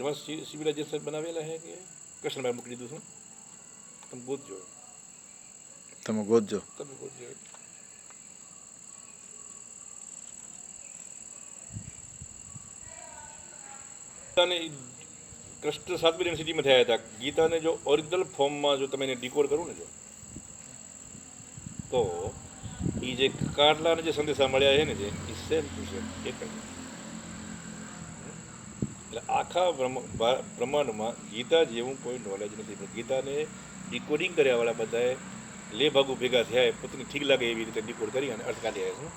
Advance civilisation બનાવેલા હે કે કૃષ્ણભાઈ મોકલી દીધું છું તમે ગોતજો તમે ગોતજો તમે ગોતજો ગીતાને કૃષ્ણ સાતમી યુનિવર્સિટીમાં થયા હતા ગીતાને જો ઓરિજિનલ ફોર્મમાં જો તમે એને ડીકોડ કરો ને જો તો એ જે કાટલાને જે સંદેશા મળ્યા છે ને જે એ સેમ ટુ સેમ એક જ એટલે આખા બ્રહ્માંડમાં ગીતા જેવું કોઈ નોલેજ નથી. પણ ગીતાને કર્યા કર્યાવાળા બધાએ લે ભાગો ભેગા થયા પોતાને ઠીક લાગે એવી રીતે ડિકોડ કરી અને અર્થ કાઢી આવ્યા છે.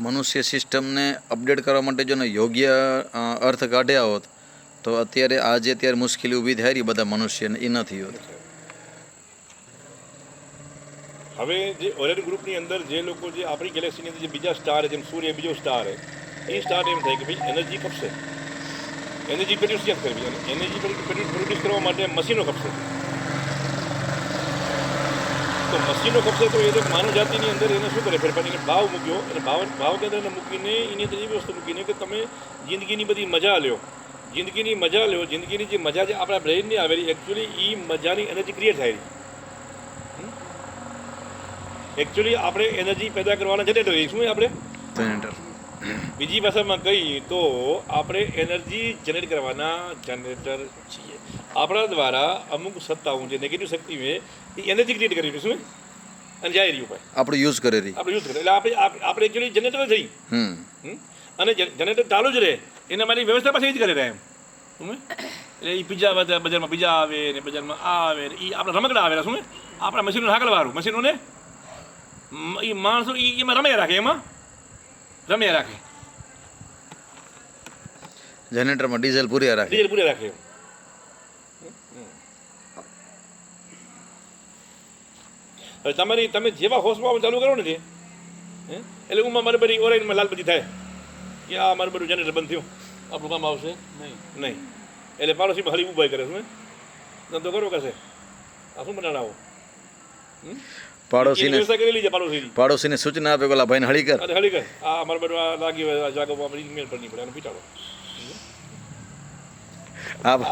મનુષ્ય સિસ્ટમને અપડેટ કરવા માટે જો યોગ્ય અર્થ કાઢ્યા હોત તો અત્યારે આજે અત્યારે મુશ્કેલી ઊભી થાય રહી બધા મનુષ્યને એ નથી હોત. હવે જે ઓરેન ગ્રુપની અંદર જે લોકો જે આપણી ગેલેક્સીની અંદર જે બીજા સ્ટાર જેમ સૂર્ય બીજો સ્ટાર એ સ્ટાર એમ થાય કે ભાઈ એનર્જી ખપશે એનર્જી પ્રોડ્યુસ ક્યાં કરવી? અને એનર્જી પ્રોડ્યુસ કરવા માટે મશીનો ખપશે તો મશીનો ખપશે તો એ માનવ જાતિની અંદર એને શું કરે? ફેરફાર એને ભાવ મૂક્યો. અને ભાવ ભાવ કે અંદર મૂકીને એની અંદર એવી વસ્તુ મૂકીને કે તમે જિંદગીની બધી મજા લ્યો. જિંદગીની મજા લ્યો. જિંદગીની જે મજા જે આપણા બ્રેઇનની આવેલી એકચ્યુઅલી એ મજાની એનર્જી ક્રિએટ થાય એકચ્યુઅલી આપણે એનર્જી પેદા કરવાના જનરેટર શું આપણે. જનરેટર બીજી ભાષામાં કહીએ તો આપણે એનર્જી જનરેટ કરવાના જનરેટર છીએ. આપણા દ્વારા અમુક સત્તાઓ જે નેગેટિવ શક્તિ હોય એ એનર્જી ક્રિએટ કરી રહ્યું શું અને જાય રહ્યું ભાઈ આપણે યુઝ કરી રહી. આપણે યુઝ કરીએ એટલે આપણે આપ- આપણે એકચ્યુઅલી જનરેટર થઈ? અને જનરેટર ચાલુ જ રહે. એના માટે વ્યવસ્થા પાસે એ જ કરે રહે એમ. એટલે એ પીઝા બજારમાં પીઝા આવે ને બજારમાં આ આવે ને એ આપણા રમકડા આવેલા શું આપણા મશીનો હાકલવાળું. મશીનોને એ માણસો એ એમાં રમ્યા રાખે એમાં? રમ્યા રાખે. જનરેટરમાં ડીઝલ પૂર્યા રાખે. ડીઝલ પૂર્યા રાખે. હવે તમારી તમે જેવા હોશમાં ચાલુ કરો ને જે એટલે ઉમાં મારે બધી ઓરેન્જમાં લાલબત્તી થાય. કે આ મારું બધું જનરેટર બંધ થયું. આપણું કામ આવશે? નહીં. નહીં. એટલે પાડોશીમાં હરી ઉભાઈ કરે શું ધંધો કરો કશે આ શું બનાવો પાડોશીને પાડોશીની સૂચના આપે પેલા ભાઈને હળી કર હળી કર આ અમારા બધું લાગી હોય જાગો આપણે ઈમેલ પર નહીં પડે અને પીટાડો.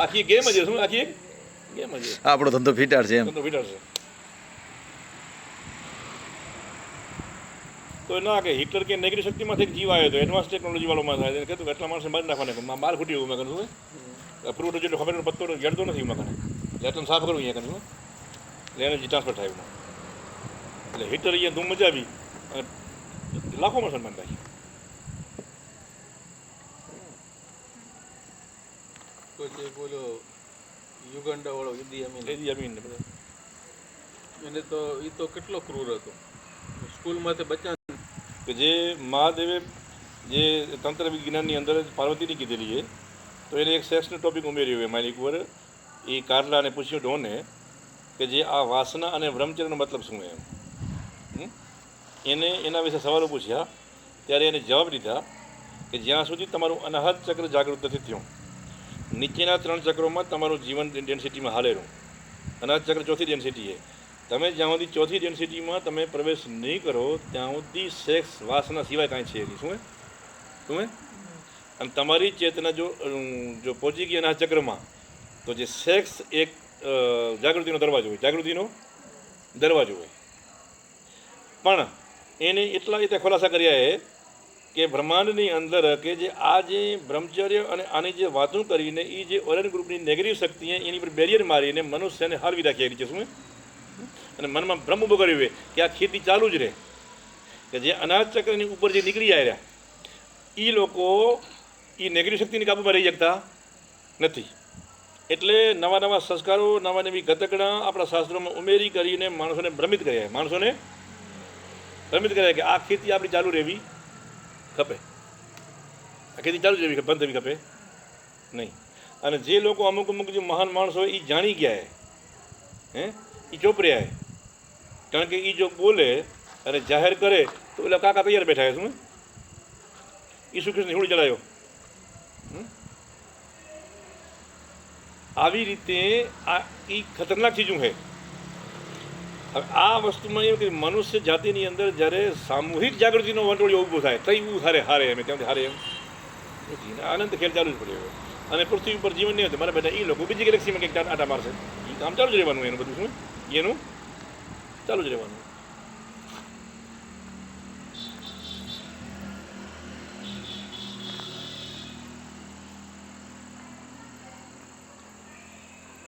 આખી ગેમ જ શું આખી ગેમ જ આપણો ધંધો ફીટાડ છે એમ. ધંધો પીટાડશે. તો ના કે હિટલર કે નેગેટિવ શક્તિમાંથી એક જીવ આવ્યો હતો એડવાન્સ ટેકનોલોજી વાળોમાં થાય એને કહેતું એટલા માણસે મારી નાખવાને બાર ફૂટી મેં કહ્યું ફ્રૂટ જેટલો ખબર પત્તો જડતો નથી મેં કહે એટલે સાફ કરું અહીંયા કહ્યું એટલે એનર્જી ટ્રાન્સફર થાય એમાં. એટલે હીટર અહીંયા ધૂમ મજાવી અને લાખો સન્માન નાખી પછી બોલો યુગાન્ડા વાળો ઈદી અમીન. ઈદી અમીન એને તો એ તો કેટલો ક્રૂર હતો. સ્કૂલમાંથી બચ્ચા કે જે મહાદેવે જે તંત્ર વિજ્ઞાનની અંદર પાર્વતીની કીધેલી છે તો એને એક સેક્સનો ટોપિક ઉમેર્યો એમાં એક ઉપર એ કારલાને પૂછ્યું ડોને કે જે આ વાસના અને બ્રહ્મચર્યનો મતલબ શું એમ? એને એના વિશે સવાલો પૂછ્યા, ત્યારે એને જવાબ દીધા કે જ્યાં સુધી તમારું અનાહત ચક્ર જાગૃત નથી થયું, નીચેના ત્રણ ચક્રોમાં તમારું જીવન ડેન્સિટીમાં હાલેલું અનાહત ચક્ર ચોથી ડેન્સિટી એ તમે જ્યાં સુધી ચોથી ડેન્સિટીમાં તમે પ્રવેશ નહીં કરો, ત્યાં સુધી સેક્સ વાસના સિવાય કાંઈ છે નહીં. શું? શું અને તમારી ચેતના જો જો પહોંચી ગઈ એના ચક્રમાં, તો જે સેક્સ એક જાગૃતિનો દરવાજો હોય. જાગૃતિનો દરવાજો હોય. પણ એને એટલા રીતે ખુલાસા કર્યા એ કે બ્રહ્માંડની અંદર કે જે આ જે બ્રહ્મચર્ય અને આની જે વાતો કરીને એ જે ઓરેન ગ્રુપની નેગેટિવ શક્તિએ એની પર બેરિયર મારીને મનુષ્યને હાલવી રાખી છે. શું? અને મનમાં ભ્રમ ઊભો કર્યો કે આ ખેતી ચાલુ જ રહે. કે જે અનાજ ચક્રની ઉપર જે નીકળી આવ્યા એ લોકો એ નેગેટિવ શક્તિની કાબૂમાં રહી શકતા નથી. એટલે નવા નવા સંસ્કારો, નવા નવી ગતકડા આપણા શાસ્ત્રોમાં ઉમેરી કરીને માણસોને ભ્રમિત કર્યા માણસોને ભ્રમિત કરે કે આ ખેતી આપણી ચાલુ રહેવી ખપે. આ ખેતી ચાલુ રહેવી બંધ થવી ખપે. નહીં. અને જે લોકો અમુક અમુક જે મહાન માણસો એ જાણી ગયા હે. એ ચોપર્યા હે. કારણ કે એ જો બોલે અને જાહેર કરે, તો એટલે કાકા તૈયાર બેઠા શું ઈસુ હોળી જલાયો હમ? આવી રીતે આ એ ખતરનાક ચીજું હવે આ વસ્તુમાં એવું કે મનુષ્ય જાતિની અંદર જ્યારે સામૂહિક જાગૃતિનો વંટોળિયો ઊભો થાય, તઈ ઊભું હારે હારે એમ, ત્યાંથી હારે એમ. આનંદ ખેલ ચાલુ જ પડ્યો અને પૃથ્વી ઉપર જીવન નહીં હતું મારા બેટા એ લોકો બીજી ગેલેક્સીમાં કંઈક આટા મારશે. એ કામ ચાલુ જ રહેવાનું એનું બધું, શું? એનું ચાલુ જ રહેવાનું.